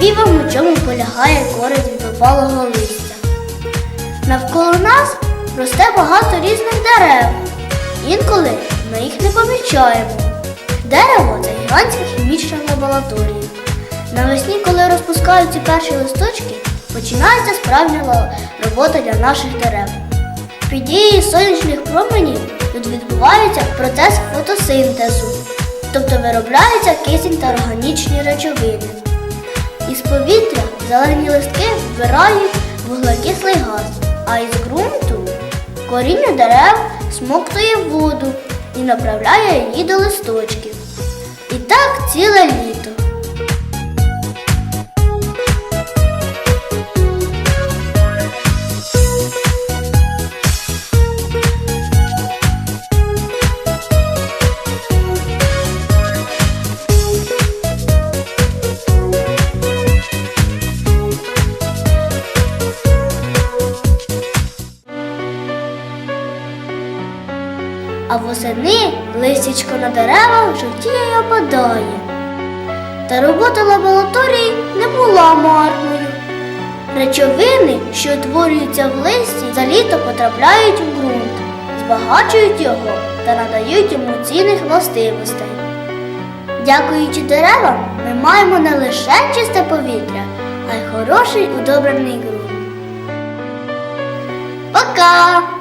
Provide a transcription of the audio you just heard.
Вам, у чому полягає користь від опалого листя. Навколо нас росте багато різних дерев. Інколи ми їх не помічаємо. Дерево це гігантська хімічна лабораторія. Навесні, коли розпускаються перші листочки, починається справжня робота для наших дерев. Під дією сонячних променів тут відбувається процес фотосинтезу, тобто виробляються кисень та органічні речовини. Повітря зелені листки вбирають вуглекислий газ, а із ґрунту коріння дерев смоктує воду і направляє її до листочків. І так ціле літо. А восени листячко на деревах жовтіє опадає. Та робота лабораторії не була марною. Речовини, що утворюються в листі, за літо потрапляють у ґрунт, збагачують його та надають йому цінних властивостей. Дякуючи деревам, ми маємо не лише чисте повітря, а й хороший удобрений ґрунт. Пока!